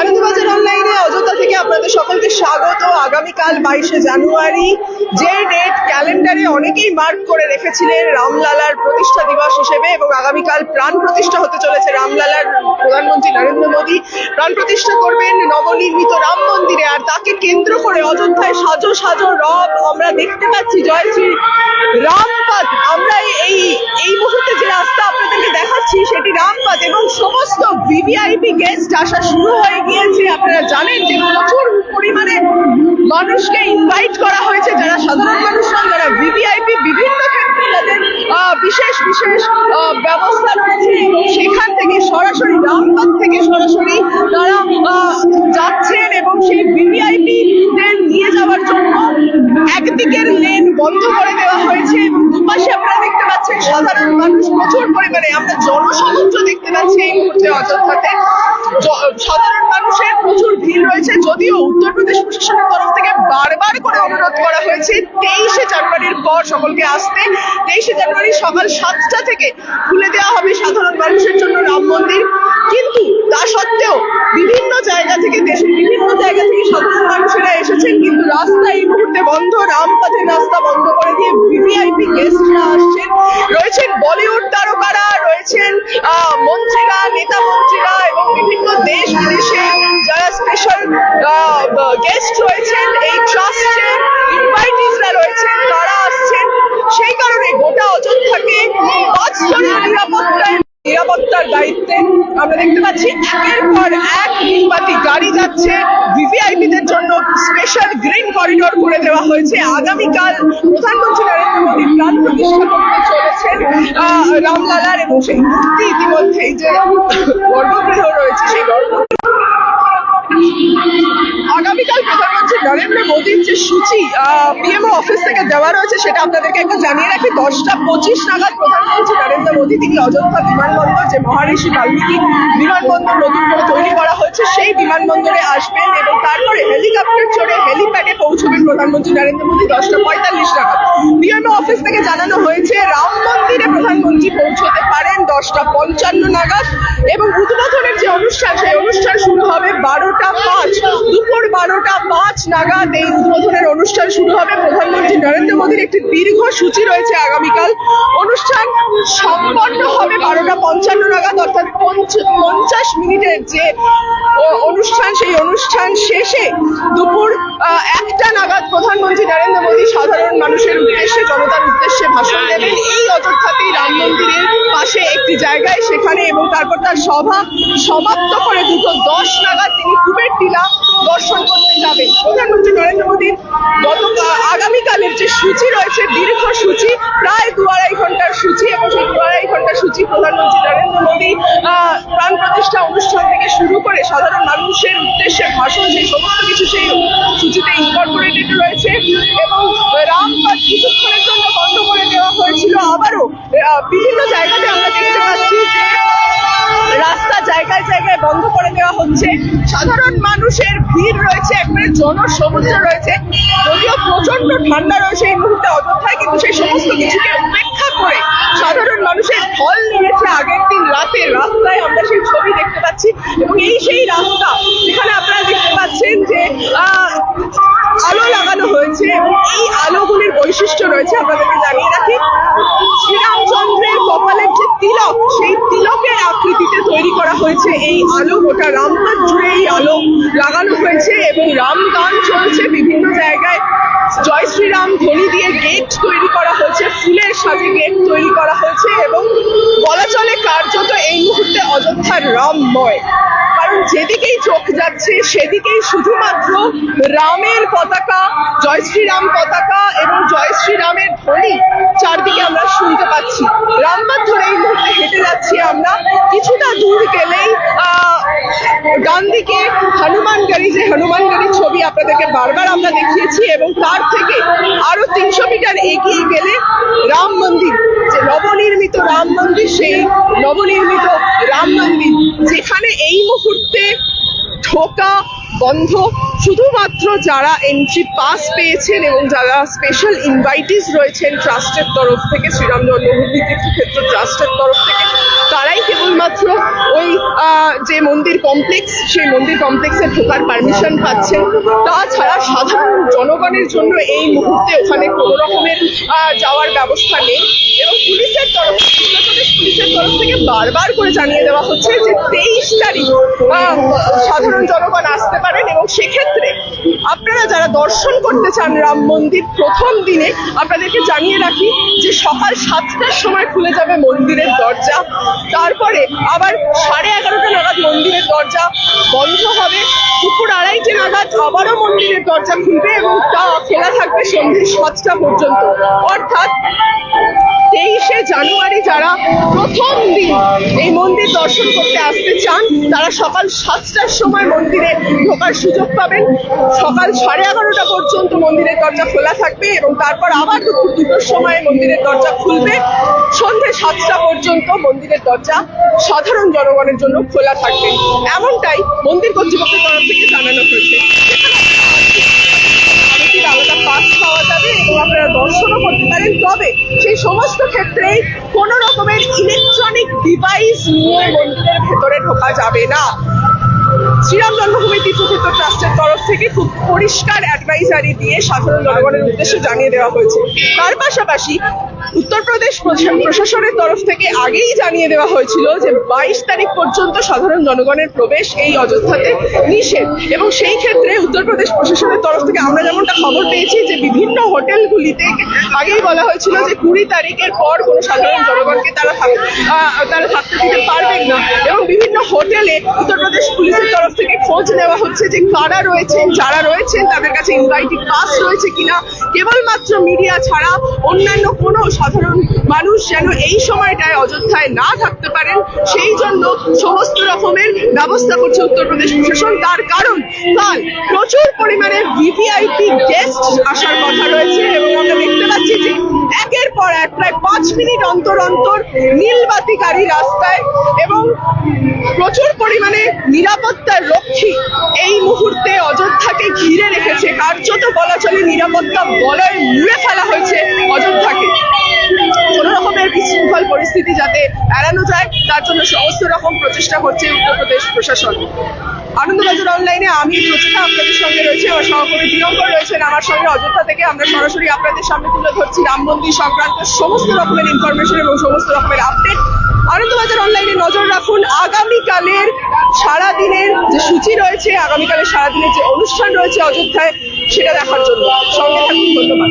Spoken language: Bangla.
আনন্দবাজার অনলাইনে অযোধ্যা থেকে আপনাদের সকলকে স্বাগত। আগামীকাল বাইশে জানুয়ারি, যে ডেট ক্যালেন্ডারে অনেকেই মার্ক করে রেখেছিলেন রামলালার প্রতিষ্ঠা দিবস হিসেবে এবং আগামীকাল প্রাণ প্রতিষ্ঠা হতে চলেছে রামলালার প্রধানমন্ত্রী নরেন্দ্র মোদী। প্রাণ প্রতিষ্ঠা করবেন নবনির্মিত রাম মন্দিরে আর তাকে কেন্দ্র করে অযোধ্যায় সাজো সাজো রব। আমরা দেখতে পাচ্ছি জয়শ্রী রামপথ আমরা এই এই মুহূর্তে যে রাস্তা আপনাদেরকে দেখাচ্ছি সেটি রামপথ এবং সমস্ত ভিভিআইপি গেস্ট আসা শুরু হয়ে গিয়েছে। আপনারা জানেন যে প্রচুর পরিমাণে মানুষকে ইনভাইট করা হয়েছে। যারা সাধারণ মানুষ নন, যারা ভিভিআইপি বিভিন্ন ক্ষেত্রে তাদের বিশেষ বিশেষ ব্যবস্থা রয়েছে। এবং সেখান থেকে সরাসরি রামপথ থেকে সরাসরি তারা যাচ্ছেন এবং সেই ভিভিআইপি দের নিয়ে যাওয়ার জন্য একদিকের লেন বন্ধ করে দেওয়া হয়েছে এবং দুপাশে আপনারা দেখতে পাচ্ছেন সাধারণ মানুষ প্রচুর পরিমাণে আমরা জনসমুদ্র এই মুহূর্তে অযোধ্যাতে সাধারণ মানুষের প্রচুর ভিড় রয়েছে। যদিও উত্তরপ্রদেশ প্রশাসনের তরফ থেকে বারবার করে অনুরোধ করা হয়েছে, তেইশে জানুয়ারির পর সকলকে আসতে। তেইশে জানুয়ারি সকাল সাতটা থেকে খুলে দেওয়া হবে সাধারণ মানুষের জন্য রাম মন্দির। কিন্তু তা সত্ত্বেও বিভিন্ন জায়গা থেকে দেশের বিভিন্ন জায়গা থেকে সাধারণ মানুষেরা এসেছেন, কিন্তু রাস্তা এই মুহূর্তে বন্ধ রামপথের রাস্তা বন্ধ করে দিয়ে ভিভিআইপি গেস্টরা আসছেন। রয়েছেন বলিউড তারকারা, রয়েছেন মন্ত্রীরা, নেতা মন্ত্রীরা এবং বিভিন্ন দেশ বিদেশে যারা স্পেশাল গেস্ট রয়েছেন, এই ট্রাস্টের ইনভাইটিসরা রয়েছেন, তারা আসছেন। সেই কারণে গোটা অযোধ্যাকে পাঁচ স্তরের নিরাপত্তায়, নিরাপত্তার দায়িত্বে আমরা দেখতে পাচ্ছি। একের পর এক নির্বাচী গাড়ি যাচ্ছে। স্পেশাল গ্রিন করিডোর করে দেওয়া হয়েছে। আগামীকাল প্রধানমন্ত্রী নরেন্দ্র মোদী প্রাণ প্রতিষ্ঠা করতে চলেছেন রামলালার এবং সেই মূর্তি ইতিমধ্যেই যে গর্ভগৃহ রয়েছে, সেই গর্ভগৃহ আগামীকাল প্রধানমন্ত্রী নরেন্দ্র মোদীর যে সূচি পিএমও অফিস থেকে দেওয়া রয়েছে, সেটা আপনাদেরকে একটু জানিয়ে রাখি। দশটা পঁচিশ নাগাদ প্রধানমন্ত্রী নরেন্দ্র মোদী তিনি অযোধ্যা বিমানবন্দর, যে মহারিষি বাল্মীকি বিমানবন্দর নতুন করে তৈরি করা হয়েছে, সেই বিমানবন্দরে আসবেন এবং তারপরে হেলিকপ্টার চড়ে হেলিপ্যাডে পৌঁছবেন প্রধানমন্ত্রী নরেন্দ্র মোদী দশটা পঁয়তাল্লিশ নাগাদ। পিএমও অফিস থেকে জানানো হয়েছে, রাম মন্দিরে প্রধানমন্ত্রী পৌঁছতে পারেন দশটা পঞ্চান্ন নাগাদ এবং উদ্বোধনের যে অনুষ্ঠান, সেই দুপুর বারোটা পাঁচ নাগাদ এই উদ্বোধনের অনুষ্ঠান শুরু হবে। প্রধানমন্ত্রী নরেন্দ্র মোদীর একটি দীর্ঘ সূচি রয়েছে আগামীকাল। অনুষ্ঠান সম্পন্ন হবে বারোটা পঞ্চান্ন নাগাদ, অর্থাৎ পঞ্চাশ মিনিটের যে অনুষ্ঠান, সেই অনুষ্ঠান শেষে দুপুর একটা নাগাদ প্রধানমন্ত্রী নরেন্দ্র মোদী সাধারণ মানুষের উদ্দেশ্যে, জনতার উদ্দেশ্যে ভাষণ দেবেন। এই অযোধ্যাতেই রাম মন্দিরের পাশে একটি জায়গায় সেখানে এবং তারপর তার সভা সমাপ্ত করে দুটো দশ নাগাদ তিনি কুবের টিলা দর্শন করতে যাবেন প্রধানমন্ত্রী নরেন্দ্র গত আগামীকালের যে সূচি রয়েছে, দীর্ঘ সূচি, প্রায় দু আড়াই ঘণ্টার সূচি এবং সেই দু আড়াই ঘণ্টার সূচি প্রধানমন্ত্রী নরেন্দ্র মোদী প্রাণ প্রতিষ্ঠা অনুষ্ঠান থেকে শুরু করে সাধারণ মানুষের উদ্দেশ্যে ভাষণ সেই সমস্ত কিছু সেই সূচিতে ইনকর্পোরেটেড রয়েছে এবং রামপাট কিছুক্ষণের জন্য বন্ধ করে দেওয়া হয়েছিল। আবারও বিভিন্ন জায়গাতে আমরা দেখতে পাচ্ছি যে রাস্তা জায়গায় জায়গায় বন্ধ করে দেওয়া হচ্ছে। সাধারণ মানুষের ভিড় রয়েছে একবারে জনসমুদ্র রয়েছে। যদিও প্রচণ্ড ঠান্ডা রয়েছে এই মুহূর্তে অযোধ্যায় কিন্তু সেই সমস্ত কিছুকে উপেক্ষা করে সাধারণ মানুষের ঢল নেমেছে আগের দিন রাতে। রাস্তায় আমরা সেই ছবি দেখতে পাচ্ছি এবং এই সেই রাস্তা যেখানে আপনারা দেখতে পাচ্ছেন যে আহ, আলো লাগানো হয়েছে এবং এই আলোগুলির বৈশিষ্ট্য রয়েছে আপনাদেরকে জানিয়ে রাখি শ্রীরামচন্দ্রের কপালের যে তিলক সেই তিলকের আকৃতিতে তৈরি করা হয়েছে এই আলো, গোটা রামপাট জুড়ে এই আলো লাগানো হয়েছে এবং রামগান চলছে বিভিন্ন জায়গায়। জয় শ্রীরাম ধ্বনি দিয়ে গেট তৈরি করা হয়েছে, ফুলের সাথে গেট তৈরি করা হয়েছে এবং বলা চলে কার্যত এই মুহূর্তে অযোধ্যার রামময়। কারণ যেদিকেই চোখ যাচ্ছে, সেদিকেই শুধুমাত্র রামের পতাকা জয় শ্রীরাম পতাকা এবং জয় শ্রীরামের ধ্বনি চারদিকে আমরা শুনতে পাচ্ছি। রামপাত ধরে এই মুহূর্তে হেঁটে যাচ্ছি আমরা। কিছুটা দূর গেলেই ডান দিকে হনুমানগাড়ি যে হনুমানগাড়ির ছবি আপনাদেরকে বারবার আমরা দেখিয়েছি এবং তার থেকে আরও তিনশো মিটার এগিয়ে গেলে রাম মন্দির, যে নবনির্মিত রাম মন্দির, সেই নবনির্মিত রাম মন্দির, যেখানে এই মুহূর্তে ঢোকা বন্ধ। শুধুমাত্র যারা এন্ট্রি পাস পেয়েছেন এবং যারা স্পেশাল ইনভাইটিস রয়েছেন ট্রাস্টের তরফ থেকে শ্রীরাম জন্মভূমি তীর্থক্ষেত্র ট্রাস্টের তরফ থেকে তারাই কেবলমাত্র ওই যে মন্দির কমপ্লেক্স সেই মন্দির কমপ্লেক্সে ঢোকার পারমিশন পাচ্ছেন। তাছাড়া সাধারণ জনগণের জন্য এই মুহূর্তে ওখানে কোনো রকমের যাওয়ার ব্যবস্থা নেই। এবং পুলিশের তরফ পুলিশের তরফ থেকে বারবার করে জানিয়ে দেওয়া হচ্ছে যে তেইশ তারিখ সাধারণ জনগণ আসতে পারেন। এবং সেক্ষেত্রে আপনারা যারা দর্শন করতে চান রাম মন্দির প্রথম দিনে, আপনাদেরকে জানিয়ে রাখি যে সকাল সাতটার সময় খুলে যাবে মন্দিরের দরজা। তারপরে আবার সাড়ে এগারোটা নাগাদ মন্দিরের দরজা বন্ধ হবে। দুপুর আড়াইটে নাগাদ আবারও মন্দিরের দরজা খুলবে এবং তা খোলা থাকবে সন্ধ্যে সাতটা পর্যন্ত। অর্থাৎ তেইশে জানুয়ারি যারা প্রথম দিন এই মন্দির দর্শন করতে আসতে চান, তারা সকাল সাতটার সময় মন্দিরে ঢোকার সুযোগ পাবেন। সকাল সাড়ে এগারোটা পর্যন্ত মন্দিরের দরজা খোলা থাকবে এবং তারপর আবার দুপুর দুটোর সময় মন্দিরের দরজা খুলবে। সন্ধে সাতটা পর্যন্ত মন্দিরের দরজা সাধারণ জনগণের জন্য খোলা থাকবে। এমনটাই মন্দির কর্তৃপক্ষের তরফ থেকে জানানো হয়েছে। পাস পাওয়া যাবে এবং আপনারা দর্শনও করতে পারেন। তবে সেই সমস্ত ক্ষেত্রেই কোনো রকমের ইলেকট্রনিক ডিভাইস নিয়ে মন্দিরের ভেতরে ঢোকা যাবে না। শ্রীরাম জন্মভূমি তীর্থক্ষেত্র ট্রাস্টের তরফ থেকে খুব পরিষ্কার অ্যাডভাইজারি দিয়ে সাধারণ জনগণের উদ্দেশ্যে জানিয়ে দেওয়া হয়েছে। তার পাশাপাশি উত্তরপ্রদেশ প্রশা- প্রশাসনের তরফ থেকে আগেই জানিয়ে দেওয়া হয়েছিল যে বাইশ তারিখ পর্যন্ত সাধারণ জনগণের প্রবেশ এই অযোধ্যাতে নিষেধ। এবং সেই ক্ষেত্রে উত্তরপ্রদেশ প্রশাসনের তরফ থেকে আমরা যেমনটা খবর পেয়েছি যে বিভিন্ন হোটেলগুলিতে আগেই বলা হয়েছিল যে কুড়ি তারিখের পর কোনো সাধারণ জনগণকে তারা তারা থাকতে দিতে পারবেন না। এবং বিভিন্ন হোটেলে উত্তরপ্রদেশ পুলিশের তরফ থেকে খোঁজ নেওয়া হচ্ছে যে কারা রয়েছেন, যারা রয়েছেন, তাদের কাছে ইনভাইটিং পাস রয়েছে কিনা। কেবলমাত্র মিডিয়া ছাড়া অন্যান্য কোনো সাধারণ মানুষ যেন এই সময়টায় অযোধ্যায় না থাকতে পারেন, সেই জন্য সমস্ত রকমের ব্যবস্থা করছে উত্তরপ্রদেশ প্রশাসন। তার কারণ, কাল প্রচুর পরিমাণে ভিভিআইপি গেস্ট আসার কথা রয়েছে এবং আমরা দেখতে পাচ্ছি যে পর এক, প্রায় পাঁচ মিনিট অন্তর অন্তর নীলবাতি গাড়ি রাস্তায় এবং প্রচুর পরিমাণে নিরাপত্তার রক্ষী এই মুহূর্তে অযোধ্যাকে ঘিরে রেখেছে। কার্যত বলা চলে নিরাপত্তা বলয় মুড়ে ফেলা হয়েছে অযোধ্যাকে। কোনো রকমের বিশৃঙ্খল পরিস্থিতি যাতে এড়ানো যায়, তার জন্য সমস্ত রকম প্রচেষ্টা করছে উত্তরপ্রদেশ প্রশাসন। আনন্দবাজার অনলাইনে আমি প্রচেষ্টা আপনাদের সঙ্গে রয়েছে, আমার সহকর্মী প্রিয়ঙ্কর রয়েছেন আমার সঙ্গে অযোধ্যা থেকে আমরা সরাসরি আপনাদের সামনে তুলে ধরছি রাম মন্দির সংক্রান্ত সমস্ত রকমের ইনফরমেশন এবং সমস্ত রকমের আপডেট আনন্দবাজার অনলাইনে নজর রাখুন, আগামীকালের সারাদিনের যে সূচি রয়েছে, আগামীকালের সারাদিনের যে অনুষ্ঠান রয়েছে অযোধ্যায়, সেটা দেখার জন্য। সঙ্গে থাকুন, ধন্যবাদ।